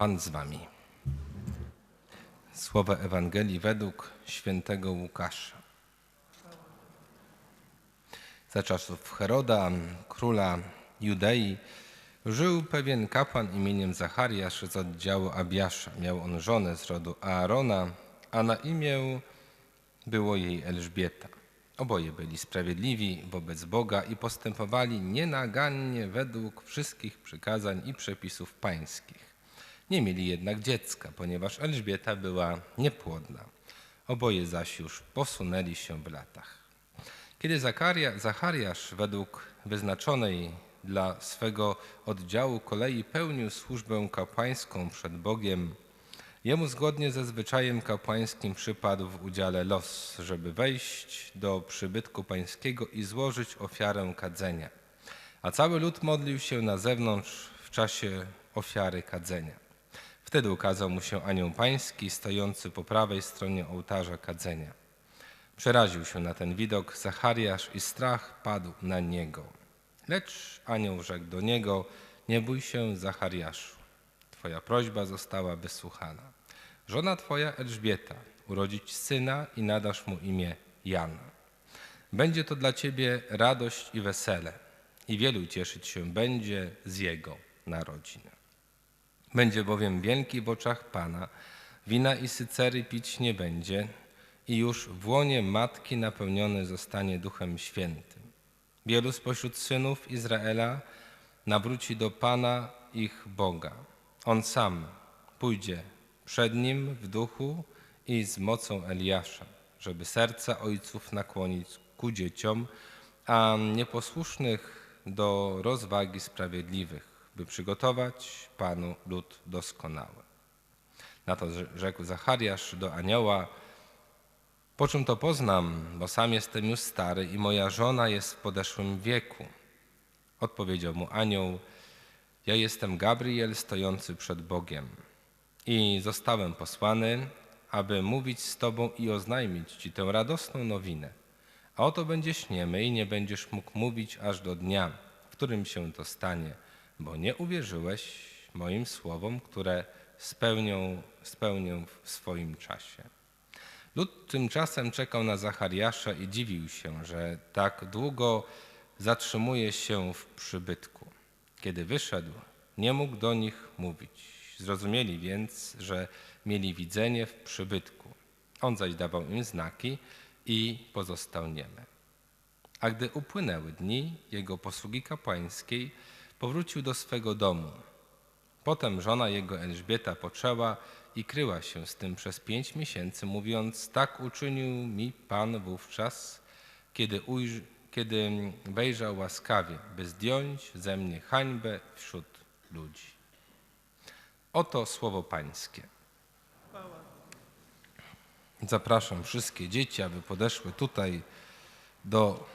Pan z wami. Słowa Ewangelii według świętego Łukasza. Za czasów Heroda, króla Judei, żył pewien kapłan imieniem Zachariasz z oddziału Abiasza. Miał on żonę z rodu Aarona, a na imię było jej Elżbieta. Oboje byli sprawiedliwi wobec Boga i postępowali nienagannie według wszystkich przykazań i przepisów pańskich. Nie mieli jednak dziecka, ponieważ Elżbieta była niepłodna. Oboje zaś już posunęli się w latach. Kiedy Zakaria, Zachariasz według wyznaczonej dla swego oddziału kolei pełnił służbę kapłańską przed Bogiem, jemu zgodnie ze zwyczajem kapłańskim przypadł w udziale los, żeby wejść do przybytku pańskiego i złożyć ofiarę kadzenia. A cały lud modlił się na zewnątrz w czasie ofiary kadzenia. Wtedy ukazał mu się anioł pański stojący po prawej stronie ołtarza kadzenia. Przeraził się na ten widok Zachariasz i strach padł na niego. Lecz anioł rzekł do niego: Nie bój się, Zachariaszu. Twoja prośba została wysłuchana. Żona twoja Elżbieta urodzi ci syna i nadasz mu imię Jan. Będzie to dla ciebie radość i wesele, i wielu cieszyć się będzie z jego narodzin. Będzie bowiem wielki w oczach Pana, wina i sycery pić nie będzie i już w łonie matki napełniony zostanie Duchem Świętym. Wielu spośród synów Izraela nawróci do Pana ich Boga. On sam pójdzie przed nim w duchu i z mocą Eliasza, żeby serca ojców nakłonić ku dzieciom, a nieposłusznych do rozwagi sprawiedliwych, by przygotować Panu lud doskonały. Na to rzekł Zachariasz do anioła, po czym to poznam, bo sam jestem już stary i moja żona jest w podeszłym wieku. Odpowiedział mu anioł, ja jestem Gabriel stojący przed Bogiem i zostałem posłany, aby mówić z Tobą i oznajmić Ci tę radosną nowinę. A oto będziesz niemy i nie będziesz mógł mówić aż do dnia, w którym się to stanie, bo nie uwierzyłeś moim słowom, które spełnią, spełnię w swoim czasie. Lud tymczasem czekał na Zachariasza i dziwił się, że tak długo zatrzymuje się w przybytku. Kiedy wyszedł, nie mógł do nich mówić. Zrozumieli więc, że mieli widzenie w przybytku. On zaś dawał im znaki i pozostał niemy. A gdy upłynęły dni jego posługi kapłańskiej, powrócił do swego domu. Potem żona jego Elżbieta poczęła i kryła się z tym przez pięć miesięcy, mówiąc: Tak uczynił mi Pan wówczas, kiedy, ujrzy, kiedy wejrzał łaskawie, by zdjąć ze mnie hańbę wśród ludzi. Oto słowo Pańskie. Zapraszam wszystkie dzieci, aby podeszły tutaj do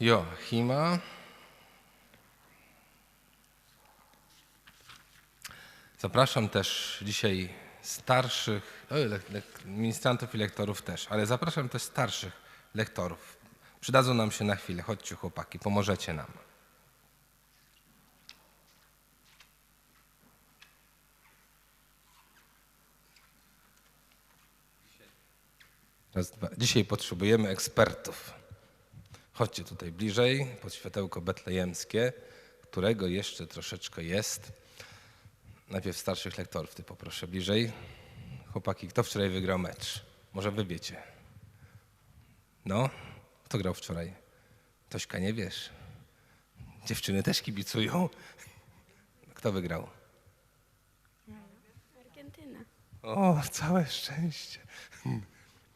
Joachima. Zapraszam też dzisiaj starszych, ministrantów i lektorów też, ale zapraszam też starszych lektorów. Przydadzą nam się na chwilę. Chodźcie chłopaki, pomożecie nam. Raz. Dzisiaj potrzebujemy ekspertów. Chodźcie tutaj bliżej, pod światełko betlejemskie, którego jeszcze troszeczkę jest. Najpierw starszych lektorów, ty poproszę bliżej. Chłopaki, kto wczoraj wygrał mecz? Może wy wiecie. No, kto grał wczoraj? Tośka, nie wiesz. Dziewczyny też kibicują. Kto wygrał? Argentyna. O, całe szczęście.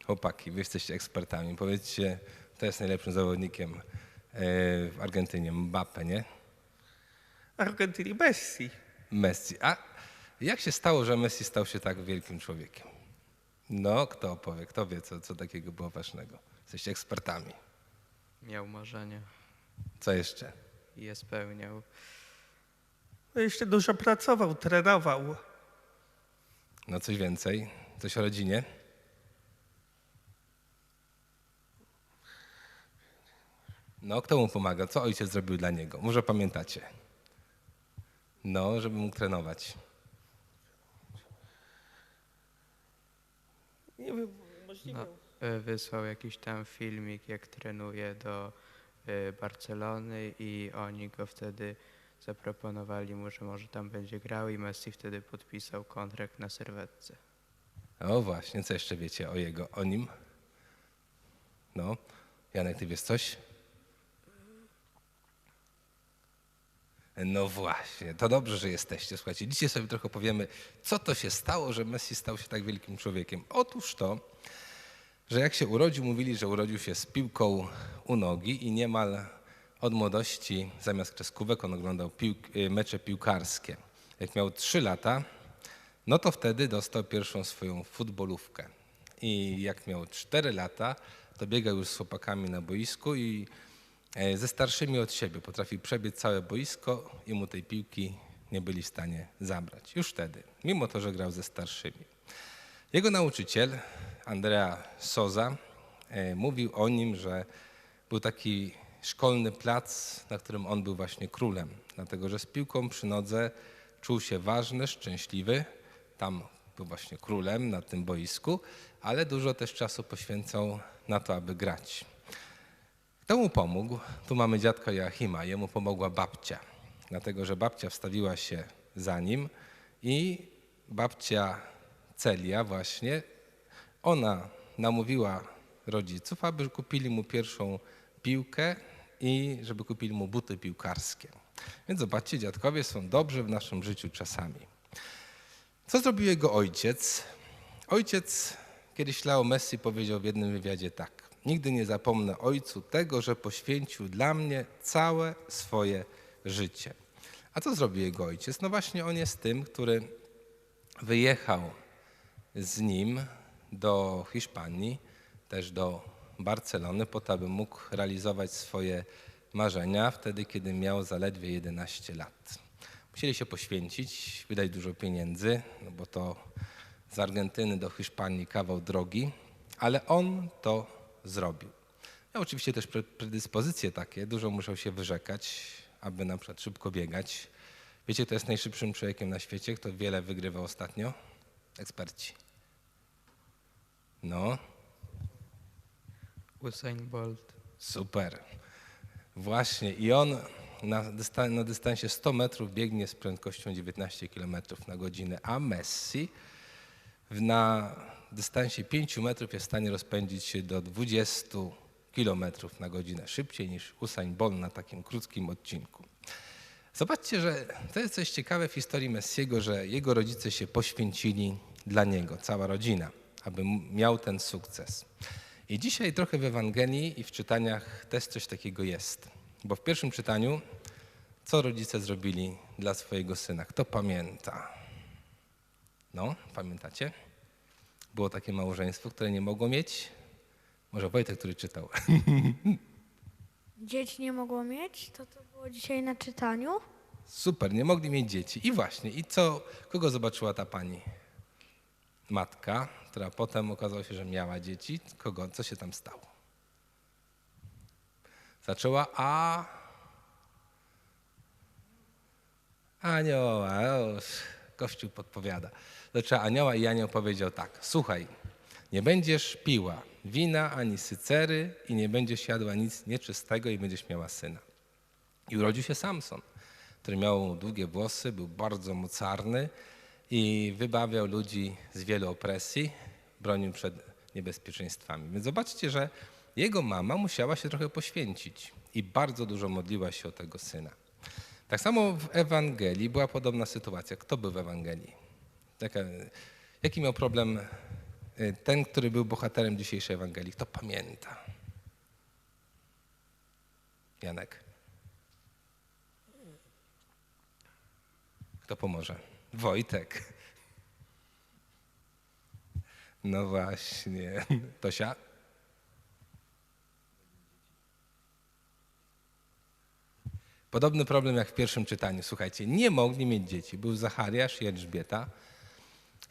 Chłopaki, wy jesteście ekspertami. Powiedzcie, kto jest najlepszym zawodnikiem e, w Argentynie? Mbappe, nie? Argentynie Messi. Messi. A jak się stało, że Messi stał się tak wielkim człowiekiem? No, kto opowie, kto wie, co, co takiego było ważnego? Jesteście ekspertami. Miał marzenia Co jeszcze? i je spełniał. No jeszcze dużo pracował, trenował. No coś więcej? Coś o rodzinie? No, kto mu pomaga? Co ojciec zrobił dla niego? Może pamiętacie? No, żeby mógł trenować. Nie wiem, możliwe. No, y, wysłał jakiś tam filmik, jak trenuje do y, Barcelony i oni go wtedy zaproponowali mu, że może tam będzie grał i Messi wtedy podpisał kontrakt na serwetce. O właśnie, co jeszcze wiecie o jego, o nim? No, Janek, ty wiesz coś? No właśnie, to dobrze, że jesteście. Słuchajcie, dzisiaj sobie trochę powiemy, co to się stało, że Messi stał się tak wielkim człowiekiem. Otóż to, że jak się urodził, mówili, że urodził się z piłką u nogi i niemal od młodości zamiast kreskówek on oglądał y, mecze piłkarskie. Jak miał 3 lata, no to wtedy dostał pierwszą swoją futbolówkę. I jak miał 4 lata, to biegał już z chłopakami na boisku i ze starszymi od siebie potrafił przebiec całe boisko i mu tej piłki nie byli w stanie zabrać. Już wtedy, mimo to, że grał ze starszymi. Jego nauczyciel, Andrea Soza, e, mówił o nim, że był taki szkolny plac, na którym on był właśnie królem, dlatego że z piłką przy nodze czuł się ważny, szczęśliwy. Tam był właśnie królem na tym boisku, ale dużo też czasu poświęcał na to, aby grać. Kto mu pomógł? Tu mamy dziadka Joachima. Jemu pomogła babcia, dlatego że babcia wstawiła się za nim i babcia Celia właśnie, ona namówiła rodziców, aby kupili mu pierwszą piłkę i żeby kupili mu buty piłkarskie. Więc zobaczcie, dziadkowie są dobrzy w naszym życiu czasami. Co zrobił jego ojciec? Ojciec kiedyś Leo Messi powiedział w jednym wywiadzie tak. Nigdy nie zapomnę ojcu tego, że poświęcił dla mnie całe swoje życie. A co zrobił jego ojciec? No właśnie on jest tym, który wyjechał z nim do Hiszpanii, też do Barcelony, po to, aby mógł realizować swoje marzenia wtedy, kiedy miał zaledwie 11 lat. Musieli się poświęcić, wydać dużo pieniędzy, no bo to z Argentyny do Hiszpanii kawał drogi, ale on to zrobił. Miał oczywiście też pre- predyspozycje takie, dużo musiał się wyrzekać, aby na przykład szybko biegać. Wiecie, kto jest najszybszym człowiekiem na świecie, kto wiele wygrywał ostatnio? Eksperci. No, Usain Bolt. Super. Właśnie i on na, dysta- na dystansie 100 metrów biegnie z prędkością 19 km na godzinę, a Messi na dystansie 5 metrów jest w stanie rozpędzić się do 20 km na godzinę, szybciej niż Usain Bolt na takim krótkim odcinku. Zobaczcie, że to jest coś ciekawe w historii Messiego, że jego rodzice się poświęcili dla niego, cała rodzina, aby miał ten sukces. I dzisiaj trochę w Ewangelii i w czytaniach też coś takiego jest. Bo w pierwszym czytaniu, co rodzice zrobili dla swojego syna? Kto pamięta? No, pamiętacie? Było takie małżeństwo, które nie mogło mieć? Może Wojtek, który czytał. Dzieci nie mogło mieć? To to było dzisiaj na czytaniu? Super, nie mogli mieć dzieci. I właśnie, i co, kogo zobaczyła ta pani? Matka, która potem okazało się, że miała dzieci. Kogo, co się tam stało? Zaczęła, a... Anioła, o, Kościół podpowiada. Zaczęła anioła i anioł powiedział tak, słuchaj, nie będziesz piła wina ani sycery i nie będziesz jadła nic nieczystego i będziesz miała syna. I urodził się Samson, który miał długie włosy, był bardzo mocarny i wybawiał ludzi z wielu opresji, bronił przed niebezpieczeństwami. Więc zobaczcie, że jego mama musiała się trochę poświęcić i bardzo dużo modliła się o tego syna. Tak samo w Ewangelii była podobna sytuacja. Kto był w Ewangelii? Taka, jaki miał problem y, ten, który był bohaterem dzisiejszej Ewangelii? Kto pamięta? Janek. Kto pomoże? Wojtek. No właśnie. Tosia? Podobny problem jak w pierwszym czytaniu. Słuchajcie, nie mogli mieć dzieci. Był Zachariasz i Elżbieta.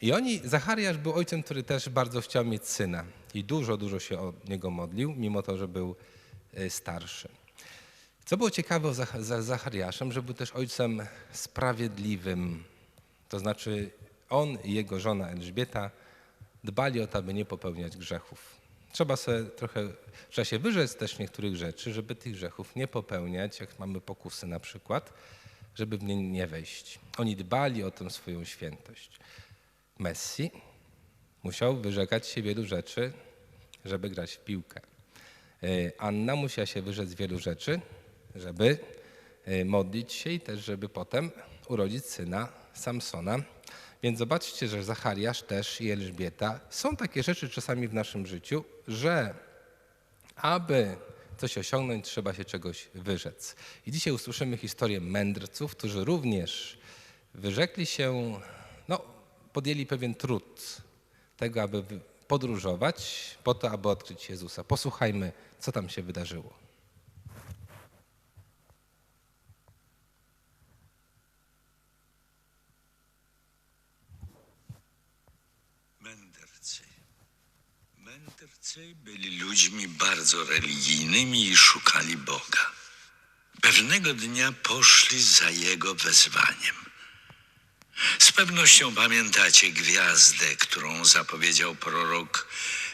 I oni, Zachariasz był ojcem, który też bardzo chciał mieć syna. I dużo, dużo się o niego modlił, mimo to, że był y, starszy. Co było ciekawe za Zachariaszem, że był też ojcem sprawiedliwym. To znaczy on i jego żona Elżbieta dbali o to, aby nie popełniać grzechów. Trzeba sobie trochę, trzeba się wyrzec też niektórych rzeczy, żeby tych grzechów nie popełniać, jak mamy pokusy na przykład, żeby w nie nie wejść. Oni dbali o tę swoją świętość. Messi musiał wyrzekać się wielu rzeczy, żeby grać w piłkę. E, Anna musiała się wyrzec wielu rzeczy, żeby e, modlić się i też, żeby potem urodzić syna Samsona. Więc zobaczcie, że Zachariasz też i Elżbieta są takie rzeczy czasami w naszym życiu, że aby coś osiągnąć, trzeba się czegoś wyrzec. I dzisiaj usłyszymy historię mędrców, którzy również wyrzekli się, no, podjęli pewien trud tego, aby podróżować, po to, aby odkryć Jezusa. Posłuchajmy, co tam się wydarzyło. Mędrcy. Mędrcy byli ludźmi bardzo religijnymi i szukali Boga. Pewnego dnia poszli za Jego wezwaniem. Z pewnością pamiętacie gwiazdę, którą zapowiedział prorok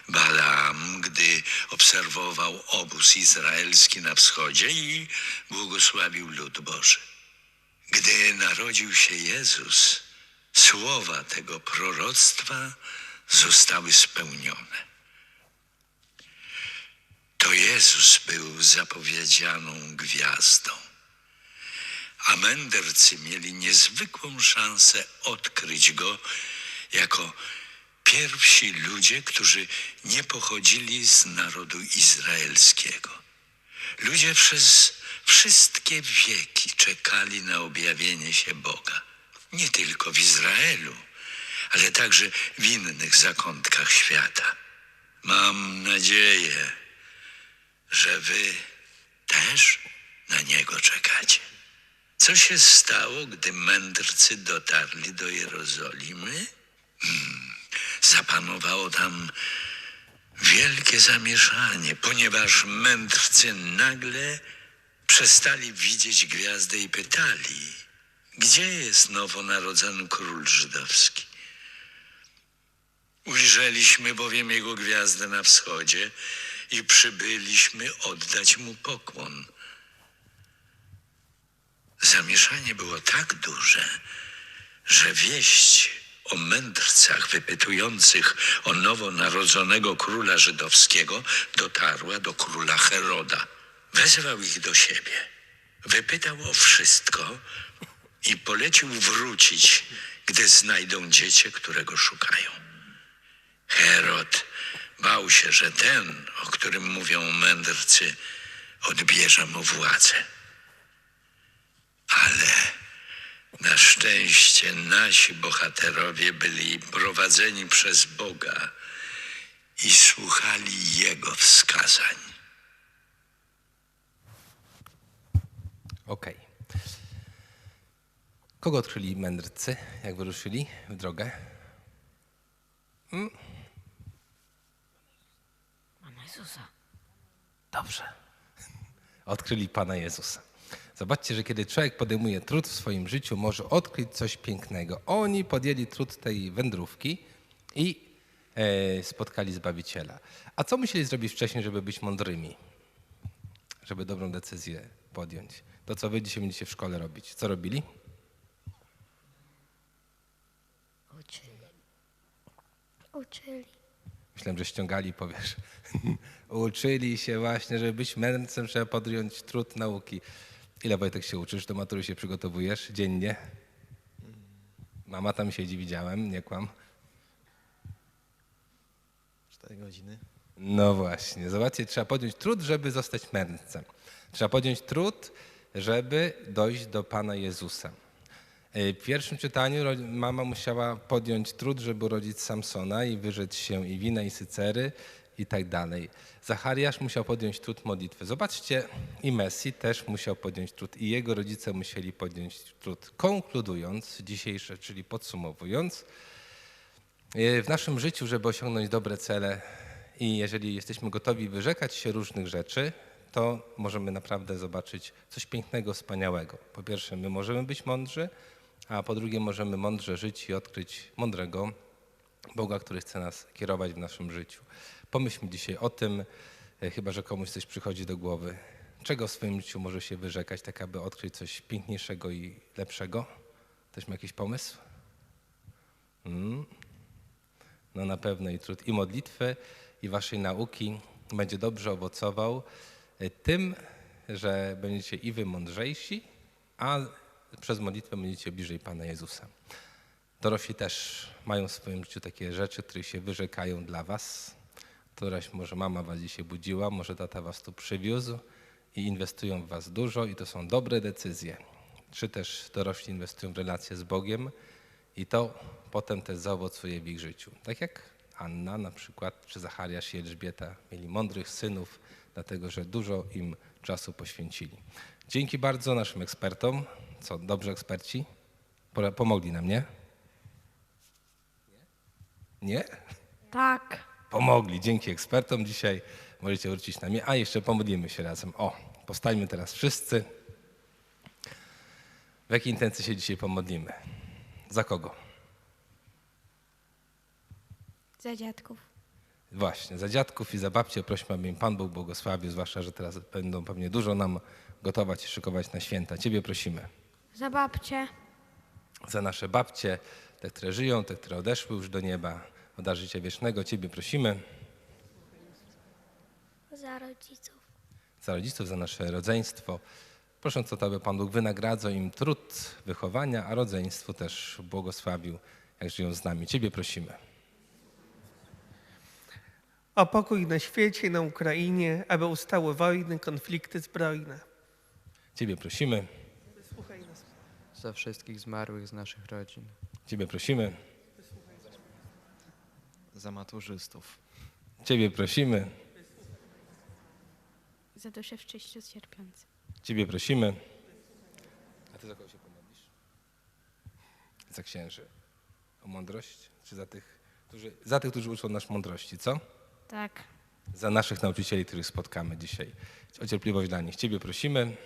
Balaam, gdy obserwował obóz izraelski na wschodzie i błogosławił lud Boży. Gdy narodził się Jezus, słowa tego proroctwa zostały spełnione. To Jezus był zapowiedzianą gwiazdą, a mędrcy mieli niezwykłą szansę odkryć go jako pierwsi ludzie, którzy nie pochodzili z narodu izraelskiego. Ludzie przez wszystkie wieki czekali na objawienie się Boga. Nie tylko w Izraelu, ale także w innych zakątkach świata. Mam nadzieję, że wy też na niego czekacie. Co się stało, gdy mędrcy dotarli do Jerozolimy? Hmm, zapanowało tam wielkie zamieszanie, ponieważ mędrcy nagle przestali widzieć gwiazdę i pytali, gdzie jest nowonarodzony król żydowski? Ujrzeliśmy bowiem jego gwiazdę na wschodzie i przybyliśmy oddać mu pokłon. Zamieszanie było tak duże, że wieść o mędrcach wypytujących o nowonarodzonego króla żydowskiego dotarła do króla Heroda. Wezwał ich do siebie, wypytał o wszystko i polecił wrócić, gdy znajdą dziecię, którego szukają. Herod bał się, że ten, o którym mówią mędrcy, odbierze mu władzę. Ale na szczęście nasi bohaterowie byli prowadzeni przez Boga i słuchali Jego wskazań. Okej. Kogo odkryli mędrcy, jak wyruszyli w drogę? Pana Jezusa. Dobrze. Odkryli Pana Jezusa. Zobaczcie, że kiedy człowiek podejmuje trud w swoim życiu, może odkryć coś pięknego. Oni podjęli trud tej wędrówki i e, spotkali Zbawiciela. A co musieli zrobić wcześniej, żeby być mądrymi? Żeby dobrą decyzję podjąć. To, co wy dzisiaj będziecie w szkole robić. Co robili? Uczyli. Uczyli. Myślałem, że ściągali, powiesz. Uczyli się właśnie, żeby być mędrcem, trzeba podjąć trud nauki. Ile Wojtek się uczysz? Do matury się przygotowujesz dziennie? Mama tam siedzi, widziałem, nie kłam. Cztery godziny. No właśnie, zobaczcie, trzeba podjąć trud, żeby zostać mędrcem. Trzeba podjąć trud, żeby dojść do Pana Jezusa. E, W pierwszym czytaniu mama musiała podjąć trud, żeby urodzić Samsona i wyrzec się i wina, i sycery i tak dalej. Zachariasz musiał podjąć trud modlitwy. Zobaczcie, i Messi też musiał podjąć trud, i jego rodzice musieli podjąć trud. Konkludując dzisiejsze, czyli podsumowując, E, w naszym życiu, żeby osiągnąć dobre cele i jeżeli jesteśmy gotowi wyrzekać się różnych rzeczy, to możemy naprawdę zobaczyć coś pięknego, wspaniałego. Po pierwsze, my możemy być mądrzy, a po drugie, możemy mądrze żyć i odkryć mądrego Boga, który chce nas kierować w naszym życiu. Pomyślmy dzisiaj o tym, e, chyba że komuś coś przychodzi do głowy. Czego w swoim życiu może się wyrzekać, tak aby odkryć coś piękniejszego i lepszego? Ktoś ma jakiś pomysł? Mm. No na pewno i trud i modlitwy, i waszej nauki będzie dobrze owocował e, tym, że będziecie i wy mądrzejsi, a przez modlitwę będziecie bliżej Pana Jezusa. Dorośli też mają w swoim życiu takie rzeczy, które się wyrzekają dla was. Któraś może mama was dzisiaj budziła, może tata was tu przywiózł i inwestują w was dużo i to są dobre decyzje. Czy też dorośli inwestują w relacje z Bogiem i to potem też zaowocuje w ich życiu. Tak jak Anna na przykład, czy Zachariasz i Elżbieta mieli mądrych synów, dlatego że dużo im czasu poświęcili. Dzięki bardzo naszym ekspertom. Co, dobrze eksperci? Pomogli nam, nie? Nie? Tak. Pomogli. Dzięki ekspertom dzisiaj możecie wrócić na mnie. A jeszcze pomodlimy się razem. O, powstańmy teraz wszyscy. W jakiej intencji się dzisiaj pomodlimy? Za kogo? Za dziadków. Właśnie, za dziadków i za babcię prośmy, aby im Pan Bóg błogosławił, zwłaszcza, że teraz będą pewnie dużo nam gotować i szykować na święta. Ciebie prosimy. Za babcię. Za nasze babcie, te, które żyją, te, które odeszły już do nieba, o dar życia wiecznego. Ciebie prosimy. Za rodziców. za rodziców, za nasze rodzeństwo. Prosząc o to, aby Pan Bóg wynagradzał im trud wychowania, a rodzeństwu też błogosławił, jak żyją z nami. Ciebie prosimy. O pokój na świecie, na Ukrainie, aby ustały wojny, konflikty zbrojne. Ciebie prosimy. Za wszystkich zmarłych z naszych rodzin. Ciebie prosimy. za maturzystów. Ciebie prosimy. Za duszę w czyściu cierpiących. Ciebie prosimy. A ty za kogo się pomodlisz? Za księży. O mądrość? Czy za tych, którzy, za tych, którzy uczą nas mądrości, co? Tak. Za naszych nauczycieli, których spotkamy dzisiaj. O cierpliwość dla nich. Ciebie prosimy.